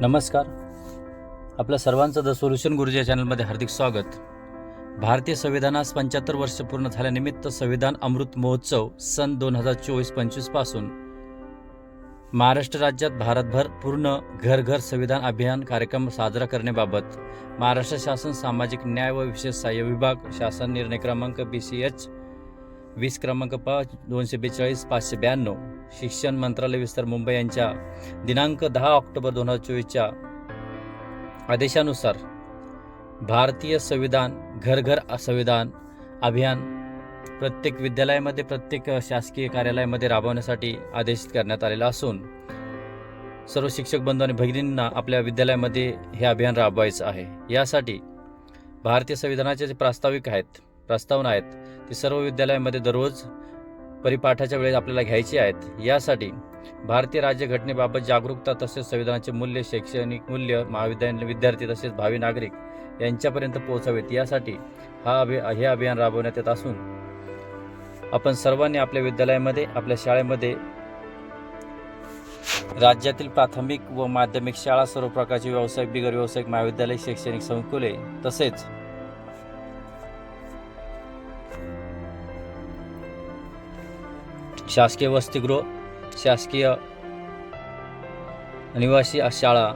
नमस्कार. आपलं सर्वांचं द सोल्युशन गुरुजी या चॅनलमध्ये हार्दिक स्वागत. भारतीय संविधानास पंच्याहत्तर वर्ष पूर्ण झाल्यानिमित्त संविधान अमृत महोत्सव सन दोन हजार चोवीस पंचवीसपासून महाराष्ट्र राज्यात भारतभर पूर्ण घर घर संविधान अभियान कार्यक्रम साजरा करण्याबाबत महाराष्ट्र शासन सामाजिक न्याय व विशेष सहाय्य विभाग शासन निर्णय क्रमांक बी सी एच वीस क्रमांक पाच दोनशे बेचाळीस पाचशे ब्याण्णव. शिक्षण मंत्रालय विस्तार मुंबई यांच्या दिनांक दहा ऑक्टोबर दोन हजार चोवीसच्या आदेशानुसार भारतीय संविधान घर घर संविधान अभियान प्रत्येक विद्यालयामध्ये प्रत्येक शासकीय कार्यालयामध्ये राबवण्यासाठी आदेशित करण्यात आलेला असून सर्व शिक्षक बंधू आणि भगिनींना आपल्या विद्यालयामध्ये हे अभियान राबवायचं आहे. यासाठी भारतीय संविधानाचे जे प्रास्ताविक आहेत प्रस्तावना आहेत ते सर्व विद्यालयामध्ये दररोज परिपाठाच्या वेळेस आपल्याला घ्यायची आहेत. यासाठी भारतीय राज्यघटनेबाबत जागरूकता तसेच संविधानाचे मूल्य शैक्षणिक मूल्य महाविद्यालय विद्यार्थी तसेच भावी नागरिक यांच्यापर्यंत पोहोचावेत. यासाठी हा अभि हे अभियान राबवण्यात येत असून आपण सर्वांनी आपल्या विद्यालयामध्ये आपल्या शाळेमध्ये राज्यातील प्राथमिक व माध्यमिक शाळा सर्व प्रकारची व्यावसायिक बिगर व्यावसायिक महाविद्यालय शैक्षणिक संकुले तसेच शासकीय वसतिगृह शासकीय निवासी शाळा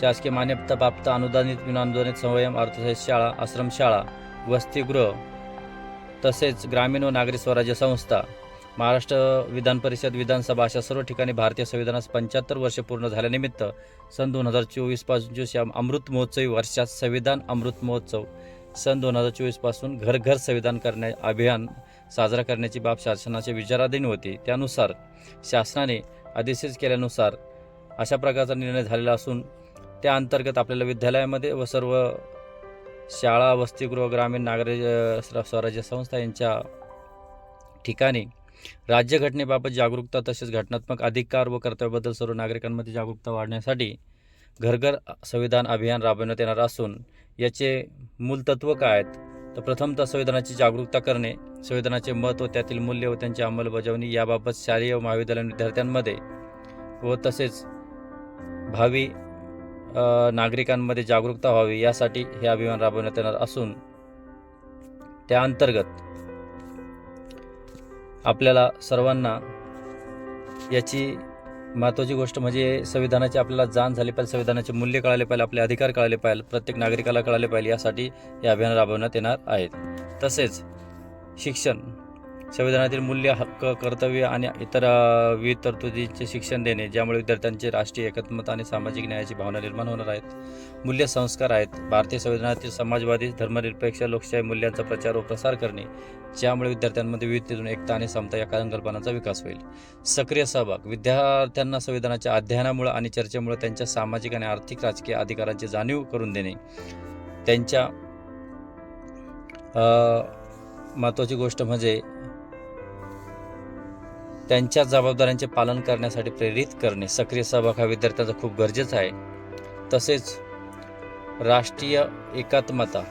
शासकीय मान्यताप्राप्त अनुदानित विनानुदानित संवयम अर्थसहित शाळा आश्रमशाळा वसतिगृह तसेच ग्रामीण व नागरी स्वराज्य संस्था महाराष्ट्र विधान परिषद विधानसभा अशा सर्व ठिकाणी भारतीय संविधानास पंच्याहत्तर वर्ष पूर्ण झाल्यानिमित्त सन दोन हजार चोवीसपासून या अमृत महोत्सवी वर्षात संविधान अमृत महोत्सव सन दोन हजार चोवीसपासून घरघर घर घर संविधान करण्या अभियान साजरा करण्याची बाब शासनाच्या विचाराधीन होती. त्यानुसार शासनाने अधिसूचित केल्यानुसार अशा प्रकारचा निर्णय झालेला असून त्या अंतर्गत आपल्याला विद्यालयामध्ये व सर्व शाळा वसतिगृह ग्रामीण नागरी स्वराज्य संस्था यांच्या ठिकाणी राज्यघटनेबाबत जागरूकता तसेच घटनात्मक अधिकार व कर्तव्याबद्दल सर्व नागरिकांमध्ये जागरूकता वाढण्यासाठी घरघर संविधान अभियान राबवण्यात येणार असून याचे मूलतत्व काय आहेत? तर प्रथमतः संविधानाची जागरूकता करणे संविधानाचे महत्त्व व त्यातील मूल्य व त्यांची अंमलबजावणी याबाबत शालेय व महाविद्यालयीन विद्यार्थ्यांमध्ये व तसेच भावी नागरिकांमध्ये जागरूकता व्हावी यासाठी हे अभियान राबवण्यात येणार असून त्या अंतर्गत आपल्याला सर्वांना याची महत्त्वाची गोष्ट म्हणजे संविधानाची आपल्याला जाण झाली पाहिजे संविधानाचे मूल्य कळाले पाहिजे आपले अधिकार कळाले पाहिजे प्रत्येक नागरिकाला कळाले पाहिजे यासाठी हे अभियान राबवण्यात येणार आहेत. तसेच शिक्षण. संविधानातील मूल्य हक्क कर्तव्य आणि इतर विविध तरतुदींचे शिक्षण देणे ज्यामुळे विद्यार्थ्यांचे राष्ट्रीय एकात्मता आणि सामाजिक न्यायाची भावना निर्माण होणार आहेत. मूल्य संस्कार आहेत. भारतीय संविधानातील समाजवादी धर्मनिरपेक्ष लोकशाही मूल्यांचा प्रचार व प्रसार करणे ज्यामुळे विद्यार्थ्यांमध्ये विविधतेतून एकता आणि समता या संकल्पनांचा विकास होईल. सक्रिय सहभाग. विद्यार्थ्यांना संविधानाच्या अध्ययनामुळे आणि चर्चेमुळे त्यांच्या सामाजिक आणि आर्थिक राजकीय अधिकारांची जाणीव करून देणे त्यांच्या महत्त्वाची गोष्ट म्हणजे त्यांच्या जबाबदाऱ्यांचे पालन करण्यासाठी प्रेरित करणे. सक्रिय सहभाग हा विद्यार्थ्यांचा खूप गरजेचा आहे. तसेच राष्ट्रीय एकात्मता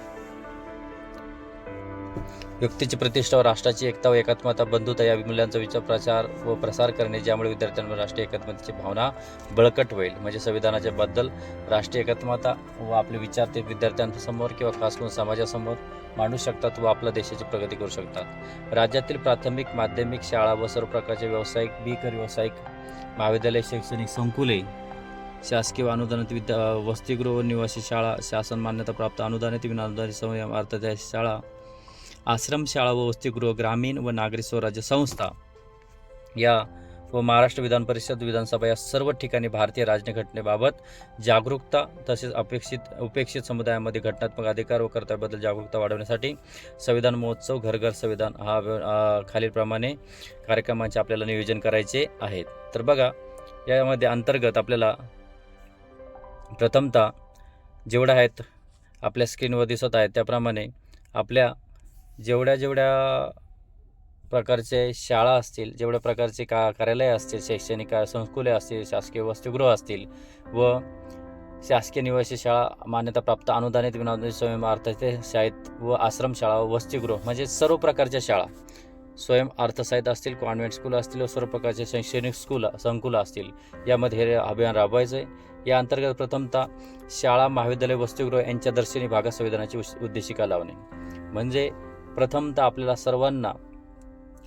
व्यक्तीची प्रतिष्ठा व राष्ट्राची एकता व एकात्मता बंधुता या मूल्यांचा विचार प्रचार व प्रसार करणे ज्यामुळे विद्यार्थ्यांवर राष्ट्रीय एकात्मतेची भावना बळकट होईल. म्हणजे संविधानाच्या बद्दल राष्ट्रीय एकात्मता व आपले विचार ते विद्यार्थ्यांसमोर किंवा खास करून समाजासमोर मांडू शकतात व आपल्या देशाची प्रगती करू शकतात. राज्यातील प्राथमिक माध्यमिक शाळा व सर्व प्रकारचे व्यावसायिक बीकर व्यावसायिक महाविद्यालय शैक्षणिक संकुले शासकीय अनुदानित विद्या वसतिगृह व निवासी शाळा शासन मान्यताप्राप्त अनुदानित विनानुदानित संयम अर्थात शाळा आश्रमशाळा व वसतिगृह ग्रामीण व नागरी स्वराज्य संस्था या व महाराष्ट्र विधान परिषद विधानसभा या सर्व ठिकाणी भारतीय राज्यघटनेबाबत जागरूकता तसेच अपेक्षित उपेक्षित समुदायामध्ये घटनात्मक अधिकार व कर्तव्याबद्दल जागरूकता वाढवण्यासाठी संविधान महोत्सव घर घर संविधान हा खालीलप्रमाणे कार्यक्रमांचे आपल्याला नियोजन करायचे आहेत. तर बघा यामध्ये अंतर्गत आपल्याला प्रथमतः जेवढ्या आहेत आपल्या स्क्रीनवर दिसत आहेत त्याप्रमाणे आपल्या जेवढ्या जेवढ्या प्रकारचे शाळा असतील जेवढ्या प्रकारचे का कार्यालय असतील शैक्षणिक संकुले असतील शासकीय वसतिगृह असतील व शासकीय निवासी शाळा मान्यताप्राप्त अनुदानित विनानुदानित स्वयं अर्थसाहित्य शाळेत व आश्रमशाळा व वसतिगृह म्हणजे सर्व प्रकारच्या शाळा. स्वयं अर्थसाहित्य असतील कॉन्व्हेंट स्कूल असतील व सर्व प्रकारचे शैक्षणिक स्कूल संकुलं असतील. यामध्ये हे अभियान राबवायचं आहे या अंतर्गत प्रथमतः शाळा महाविद्यालय वसतिगृह यांच्या दर्शनी भागात संविधानाची उद्देशिका लावणे. म्हणजे प्रथमतः आपल्याला सर्वांना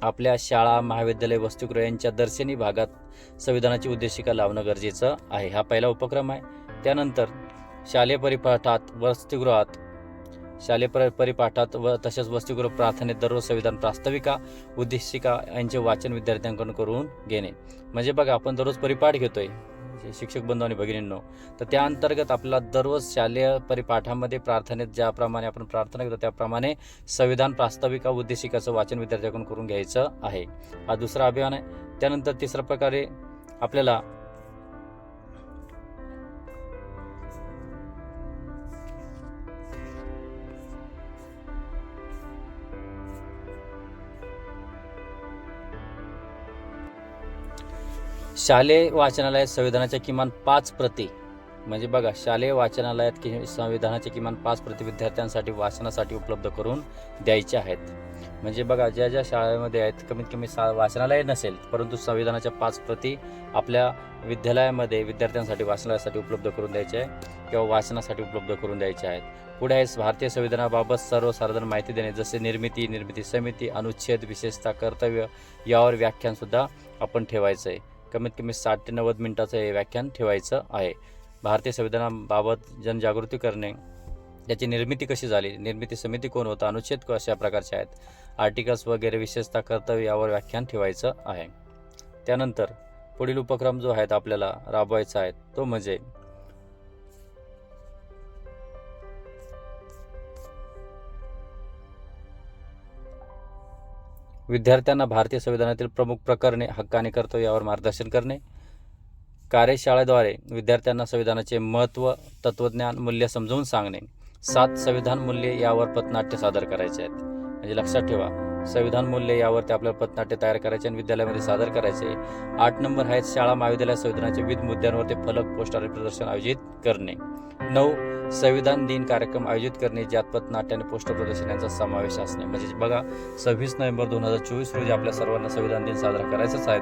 आपल्या शाळा महाविद्यालय वस्तुगृह यांच्या दर्शनी भागात संविधानाची उद्देशिका लावणं गरजेचं आहे. हा पहिला उपक्रम आहे. त्यानंतर शालेय परिपाठात वसतिगृहात शालेय पर परिपाठात व तसेच वसतिगृह प्रार्थनेत दररोज संविधान प्रास्ताविका उद्देशिका यांचे वाचन विद्यार्थ्यांकडून करून घेणे. म्हणजे बघा आपण दररोज परिपाठ घेतोय. शिक्षक बंधू आणि भगिनींनो तर त्या अंतर्गत आपल्याला दररोज शालेय परिपाठामध्ये प्रार्थनेत ज्याप्रमाणे आपण प्रार्थना करतो त्याप्रमाणे संविधान प्रास्ताविका उद्देशिकाचं वाचन विद्यार्थ्यांकडून करून घ्यायचं आहे. हा दुसरा अभियान आहे. त्यानंतर तिसऱ्या प्रकारे आपल्याला शालेय वाचनालयात संविधानाच्या किमान पाच प्रती. म्हणजे बघा शालेय वाचनालयात कि संविधानाच्या किमान पाच प्रती विद्यार्थ्यांसाठी वाचनासाठी उपलब्ध करून द्यायचे आहेत. म्हणजे बघा ज्या ज्या शाळेमध्ये आहेत कमीत कमी सा वाचनालय नसेल परंतु संविधानाच्या पाच प्रती आपल्या विद्यालयामध्ये विद्यार्थ्यांसाठी वाचनालयासाठी उपलब्ध करून द्यायचे आहे किंवा वाचनासाठी उपलब्ध करून द्यायचे आहेत. पुढे आहे भारतीय संविधानाबाबत सर्वसाधारण माहिती देणे जसे निर्मिती निर्मिती समिती अनुच्छेद विशेषता कर्तव्य यावर व्याख्यानसुद्धा आपण ठेवायचं आहे कमीत कमी साठ ते नव्वद मिनिटाचं हे व्याख्यान ठेवायचं आहे. भारतीय संविधानाबाबत जनजागृती करणे त्याची निर्मिती कशी झाली निर्मिती समिती कोण होतं अनुच्छेद कशा प्रकारचे आहेत आर्टिकल्स वगैरे विशेषतः कर्तव्य यावर व्याख्यान ठेवायचं आहे. त्यानंतर पुढील उपक्रम जो आहे आपल्याला राबवायचा आहे तो म्हणजे विद्यार्थ्यांना भारतीय संविधानातील प्रमुख प्रकरणे हक्क आणि कर्तव्य यावर मार्गदर्शन करणे. कार्यशाळेद्वारे विद्यार्थ्यांना संविधानाचे महत्त्व तत्त्वज्ञान मूल्य समजावून सांगणे. सात संविधान मूल्ये यावर पथनाट्य सादर करायचे आहेत. म्हणजे लक्षात ठेवा संविधान मूल्य यावरती आपल्याला पथनाट्य तयार करायचे आणि विद्यालयामध्ये सादर करायचे. आठ नंबर आहेत शाळा महाविद्यालय संविधानाच्या विविध मुद्द्यांवर ते फलक पोस्टर प्रदर्शन आयोजित करणे. नऊ संविधान दिन कार्यक्रम आयोजित करणे ज्यात पथनाट्य आणि पोस्टर प्रदर्शन यांचा समावेश असणे. म्हणजे बघा सव्वीस नोव्हेंबर दोन हजार चोवीस रोजी आपल्या सर्वांना संविधान दिन साजरा करायचाच आहे.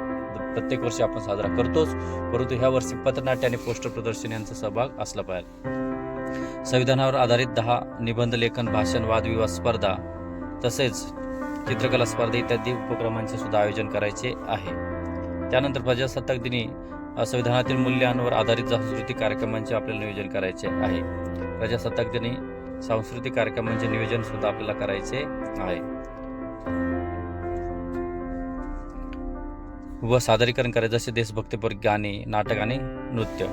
प्रत्येक वर्षी आपण साजरा करतोच परंतु ह्या वर्षी पथनाट्य आणि पोस्टर प्रदर्शन यांचा सहभाग असला पाहिजे. संविधानावर आधारित दहा निबंध लेखन भाषण वादविवाद स्पर्धा तसेच चित्रकला स्पर्धा इत्यादी उपक्रमांचे सुद्धा आयोजन करायचे आहे. त्यानंतर प्रजासत्ताक दिनी संविधानातील मूल्यांवर आधारित सांस्कृतिक कार्यक्रमांचे आपल्याला नियोजन करायचे आहे. प्रजासत्ताक दिनी सांस्कृतिक कार्यक्रमांचे नियोजन सुद्धा आपल्याला करायचे आहे. व सादरीकरण करायचे जसे देशभक्तीपर गाणे नाटक आणि नृत्य.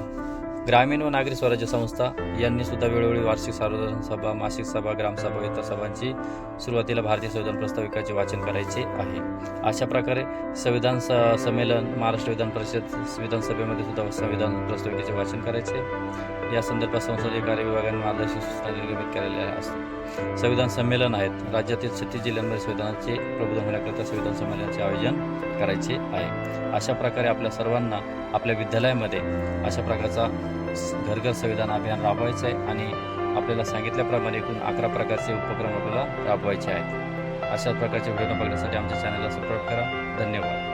ग्रामीण व नागरी स्वराज्य संस्था यांनी सुद्धा वेळोवेळी वार्षिक सार्वजनिक सभा मासिक सभा ग्रामसभा इतर सभांची सुरुवातीला भारतीय संविधान प्रस्ताविकाचे वाचन करायचे आहे. अशा प्रकारे संविधान स संमेलन महाराष्ट्र विधान परिषद विधानसभेमध्ये सुद्धा संविधान प्रस्ताविकेचे वाचन करायचे. या संदर्भात संसदीय कार्य विभागाने मार्गदर्शक सूचना निर्गमित केलेल्या असतात संविधान संमेलन आहेत. राज्यातील छत्तीस जिल्ह्यांमध्ये संविधानाचे प्रबोधन होण्याकरिता संविधान संमेलनाचे आयोजन करायचे आहे. अशा प्रकारे आपल्या सर्वांना आपल्या विद्यालयामध्ये अशा प्रकारचा घरघर संविधान अभियान राबवायचं आहे आणि आपल्याला सांगितल्याप्रमाणे एकूण अकरा प्रकारचे उपक्रम आपल्याला राबवायचे आहेत. अशा प्रकारचे व्हिडिओ बघण्यासाठी आमच्या चॅनलला सबस्क्राईब करा. धन्यवाद.